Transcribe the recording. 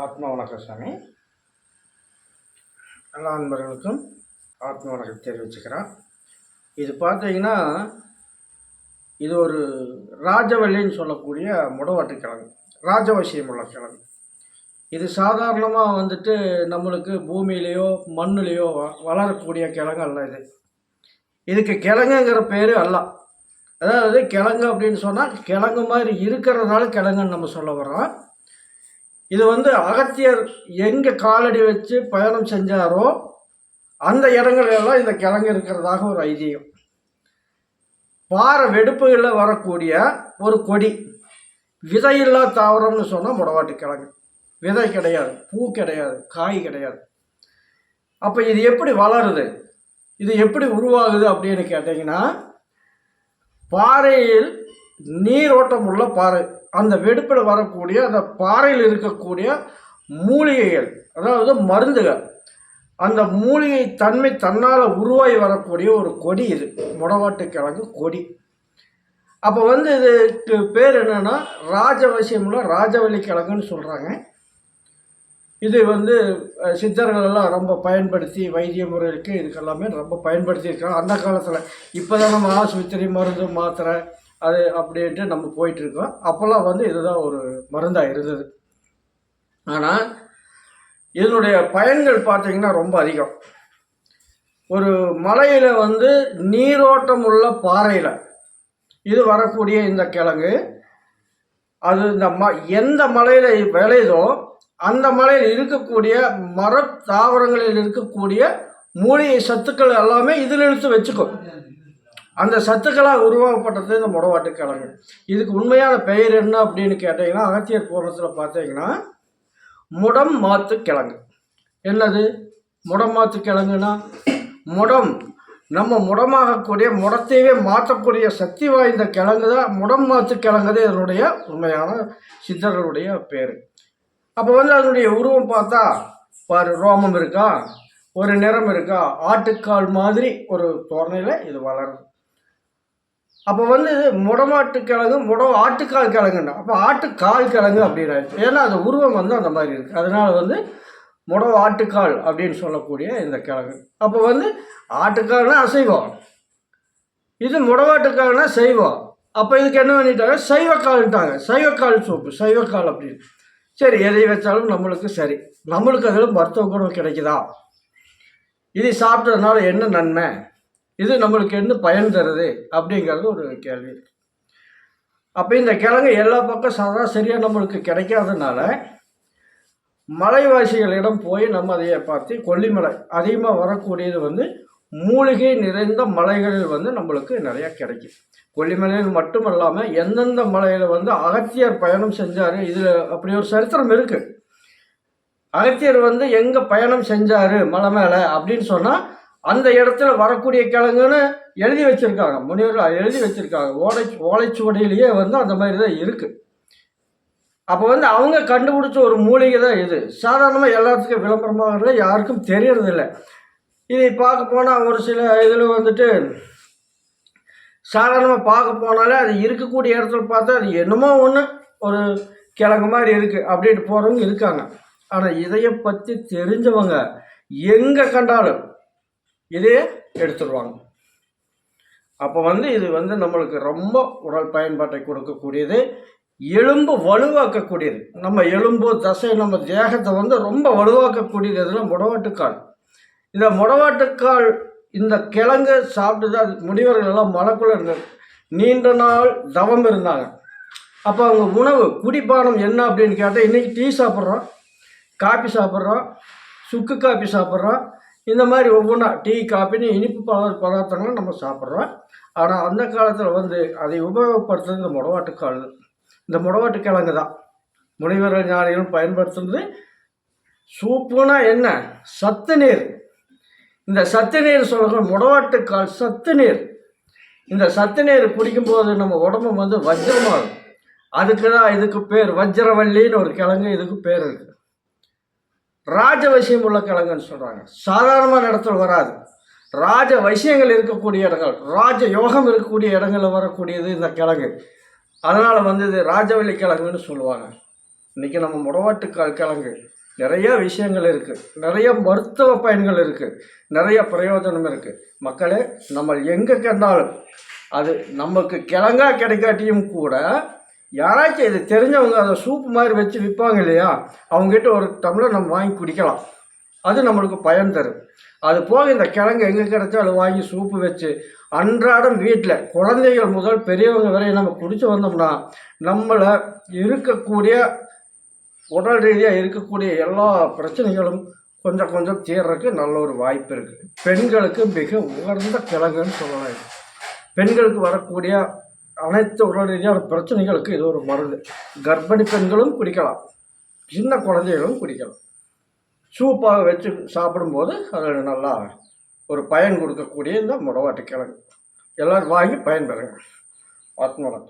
ஆத்ம வணக்கம் சாமி. எல்லா அன்பர்களுக்கும் ஆத்ம வணக்கம் தெரிவிச்சுக்கிறேன். இது பார்த்தீங்கன்னா இது ஒரு ராஜவல்லின்னு சொல்லக்கூடிய முடவாட்டு கிழங்கு ராஜவசியம் உள்ள கிழங்கு. இது சாதாரணமாக வந்துட்டு நம்மளுக்கு பூமியிலேயோ மண்ணுலேயோ வ- வளரக்கூடிய கிழங்கு அல்ல இது. இதுக்கு கிழங்குங்கிற பேர் அல்ல. அதாவது கிழங்கு அப்படின்னு சொன்னால் கிழங்கு மாதிரி இருக்கிறதுனால கிழங்குன்னு நம்ம சொல்ல வர்றோம். இது வந்து அகத்தியர் எங்கே காலடி வச்சு பயணம் செஞ்சாரோ அந்த இடங்கள் எல்லாம் இந்த கிழங்கு இருக்கிறதாக ஒரு ஐதீகம். பாறை வெடுப்புகளில் வரக்கூடிய ஒரு கொடி விதையில்லா தாவரம்னு சொன்னால் முடவாட்டு கிழங்கு. விதை கிடையாது பூ கிடையாது காய் கிடையாது. அப்போ இது எப்படி வளருது? இது எப்படி உருவாகுது அப்படின்னு கேட்டிங்கன்னா பாறையில் நீரோட்டம் உள்ள பாறை. அந்த வெடிப்பில் வரக்கூடிய அந்த பாறையில் இருக்கக்கூடிய மூலிகைகள் அதாவது மருந்துகள் அந்த மூலிகை தன்மை தன்னால் உருவாகி வரக்கூடிய ஒரு கொடி இது. முடவாட்டு கிழங்கு கொடி. அப்போ வந்து இதுக்கு பேர் என்னென்னா ராஜவசியமில் ராஜவள்ளி கிழங்குன்னு சொல்கிறாங்க இது வந்து சித்தர்கள் எல்லாம் ரொம்ப பயன்படுத்தி வைத்திய முறைக்கு இதுக்கெல்லாமே ரொம்ப பயன்படுத்தியிருக்காங்க. அந்த காலத்தில் இப்போ தான் நம்ம ஆஸ்பத்திரி மருந்து மாத்திரை அது அப்படின்ட்டு நம்ம போயிட்டுருக்கோம். அப்போல்லாம் வந்து இதுதான் ஒரு மருந்தாக இருந்தது. ஆனால் இதனுடைய பயன்கள் பார்த்தீங்கன்னா ரொம்ப அதிகம். ஒரு மலையில் வந்து நீரோட்டம் உள்ள பாறையில் இது வரக்கூடிய இந்த கிழங்கு அது இந்த ம எந்த மலையில் விளையுதோ அந்த மலையில் இருக்கக்கூடிய மர தாவரங்களில் இருக்கக்கூடிய மூலிகை சத்துக்கள் எல்லாமே இதில் இழுத்து வச்சுக்கும். அந்த சத்துக்களாக உருவாக்கப்பட்டது இந்த முடவாட்டு கிழங்கு. இதுக்கு உண்மையான பெயர் என்ன அப்படின்னு கேட்டிங்கன்னா அகத்தியர் பூர்ணத்தில் பார்த்தீங்கன்னா முடம் மாத்து கிழங்கு. என்னது? முடம் மாத்து கிழங்குனா முடம் நம்ம முடமாகக்கூடிய முடத்தையே மாற்றக்கூடிய சக்தி வாய்ந்த கிழங்கு தான் முடம் மாத்து கிழங்கு தான் இதனுடைய உண்மையான சித்தர்களுடைய பேர். அப்போ வந்து அதனுடைய உருவம் பார்த்தா பாரு ரோமம் இருக்கா? ஒரு நிறம் இருக்கா? ஆட்டுக்கால் மாதிரி ஒரு தோரணையில் இது வளருது. அப்போ வந்து முடமாட்டு கிழங்கு முட ஆட்டுக்கால் கிழங்குன்னா அப்போ ஆட்டுக்கால் கிழங்கு அப்படின்னு ஏன்னா அது உருவம் வந்து அந்த மாதிரி இருக்குது அதனால் வந்து முட ஆட்டுக்கால் அப்படின்னு சொல்லக்கூடிய இந்த கிழங்கு. அப்போ வந்து ஆட்டுக்கால்னால் அசைவம். இது முடவாட்டுக்கால்னா செய்வோம் அப்போ இதுக்கு என்ன பண்ணிட்டாங்க? சைவக்கால்ட்டாங்க சைவக்கால் சோப்பு சைவக்கால் அப்படின்னு. சரி எதை வச்சாலும் நம்மளுக்கு சரி. நம்மளுக்கு அதில் மருத்துவ குணம் கிடைக்குதா? இது சாப்பிட்டதுனால என்ன நன்மை? இது நம்மளுக்கு என்ன பயன் தருது அப்படிங்கிறது ஒரு கேள்வி. அப்போ இந்த கிழங்கு எல்லா பக்கம் சராசரியாக நம்மளுக்கு கிடைக்காதனால மலைவாசிகளிடம் போய் நம்ம அதையை பார்த்து கொல்லிமலை அதிகமாக வரக்கூடியது வந்து மூலிகை நிறைந்த மலைகளில் வந்து நம்மளுக்கு நிறையா கிடைக்கும். கொல்லிமலையில் மட்டும் இல்லாமல் எந்தெந்த மலையில் வந்து அகத்தியர் பயணம் செஞ்சார் இதில் அப்படி ஒரு சரித்திரம் இருக்குது அகத்தியர் வந்து எங்கே பயணம் செஞ்சார் மலை மேலே அப்படின்னு சொன்னால் அந்த இடத்துல வரக்கூடிய கிழங்குன்னு எழுதி வச்சுருக்காங்க. முனிவர்கள் எழுதி வச்சுருக்காங்க. ஓலை ஓலைச்சுவடியிலேயே வந்து அந்த மாதிரி தான் இருக்குது அப்போ வந்து அவங்க கண்டுபிடிச்ச ஒரு மூலிகை தான் இது. சாதாரணமாக எல்லாத்துக்கும் விளம்பரமாகிறது யாருக்கும் தெரியறதில்ல. இதை பார்க்க போனால் ஒரு சில இதில் வந்துட்டு சாதாரணமாக பார்க்க போனாலே அது இருக்கக்கூடிய இடத்துல பார்த்தா அது என்னமோ ஒன்று ஒரு கிழங்கு மாதிரி இருக்குது அப்படின்ட்டு போகிறவங்க இருக்காங்க. ஆனால் இதையை பற்றி தெரிஞ்சவங்க எங்கே கண்டாலும் இதையே எடுத்துடுவாங்க. அப்போ வந்து இது வந்து நம்மளுக்கு ரொம்ப உடல் பயன்பாட்டை கொடுக்கக்கூடியது எலும்பு வலுவாக்கக்கூடியது. நம்ம எலும்பு தசை நம்ம தேகத்தை வந்து ரொம்ப வலுவாக்கக்கூடியது எதுனா முடவாட்டுக்கால் இந்த முடவாட்டுக்கால் இந்த கிழங்கு சாப்பிட்டு தான் முனிவர்கள் எல்லாம் மலைக்குள்ள இருந்தாங்க நீண்ட நாள் தவம் இருந்தாங்க. அப்போ அவங்க உணவு குடிப்பானம் என்ன அப்படின்னு கேட்டால் இன்றைக்கி டீ சாப்பிட்றோம் காஃபி சாப்பிட்றோம் சுக்கு காஃபி சாப்பிட்றோம் இந்த மாதிரி ஒவ்வொன்றா டீ காப்பின்னு இனிப்பு பதார்த்தங்களும் நம்ம சாப்பிட்றோம். ஆனால் அந்த காலத்தில் வந்து அதை உபயோகப்படுத்துறது இந்த முடவாட்டுக்கால். இந்த முடவாட்டு கிழங்கு தான். முனிவர் ஞானிகளும் பயன்படுத்துறது சூப்புனா என்ன? சத்து நீர். இந்த சத்து நீர் சொல்கிற முடவாட்டுக்கால் சத்து நீர். இந்த சத்து நீர் குடிக்கும்போது நம்ம உடம்பு வந்து வஜ்ரமாகும். அதுக்கு தான் இதுக்கு பேர் வஜ்ரவல்லின்னு ஒரு கிழங்கு இதுக்கு பேர் இருக்குது ராஜ விஷயம் உள்ள கிழங்குன்னு சொல்கிறாங்க சாதாரணமான இடத்துல வராது. ராஜ வைசியங்கள் இருக்கக்கூடிய இடங்கள் ராஜ யோகம் இருக்கக்கூடிய இடங்களில் வரக்கூடியது இந்த கிழங்கு. அதனால் வந்து இது ராஜவள்ளி கிழங்குன்னு சொல்லுவாங்க. இன்றைக்கி நம்ம முடவாட்டுக்கால் கிழங்கு நிறைய விஷயங்கள் இருக்குது நிறைய மருத்துவ பயன்கள் இருக்குது நிறைய பிரயோஜனம் இருக்குது மக்களே நம்ம எங்கே கண்டாலும் அது நமக்கு கிழங்கா கிடைக்காட்டியும் கூட யாராச்சும் இது தெரிஞ்சவங்க அதை சூப் மாதிரி வச்சு விற்பாங்க இல்லையா? அவங்ககிட்ட ஒரு டம்ளர் நம்ம வாங்கி குடிக்கலாம். அது நம்மளுக்கு பயன் தரும். அது போக இந்த கிழங்கு எங்கே கிடைச்சாலும் வாங்கி சூப்பு வச்சு அன்றாடம் வீட்டில் குழந்தைகள் முதல் பெரியவங்க வரை நம்ம குடிச்சு வந்தோம்னா நம்மளை இருக்கக்கூடிய உடல் ரீதியாக இருக்கக்கூடிய எல்லா பிரச்சனைகளும் கொஞ்சம் கொஞ்சம் தீர்றதுக்கு நல்ல ஒரு வாய்ப்பு இருக்குது பெண்களுக்கு மிக உயர்ந்த கிழங்குன்னு சொல்லலாம் பெண்களுக்கு வரக்கூடிய அனைத்து உடல் ரீதியான பிரச்சனைகளுக்கு இது ஒரு மருந்து. கர்ப்பிணி பெண்களும் குடிக்கலாம். சின்ன குழந்தைகளும் குடிக்கலாம். சூப்பாக வச்சு சாப்பிடும்போது அது நல்லா ஒரு பயன் கொடுக்கக்கூடிய இந்த முடவாட்டு கிழங்கு. எல்லோரும் வாங்கி பயன்பெறுங்க. ஆத்மவளம்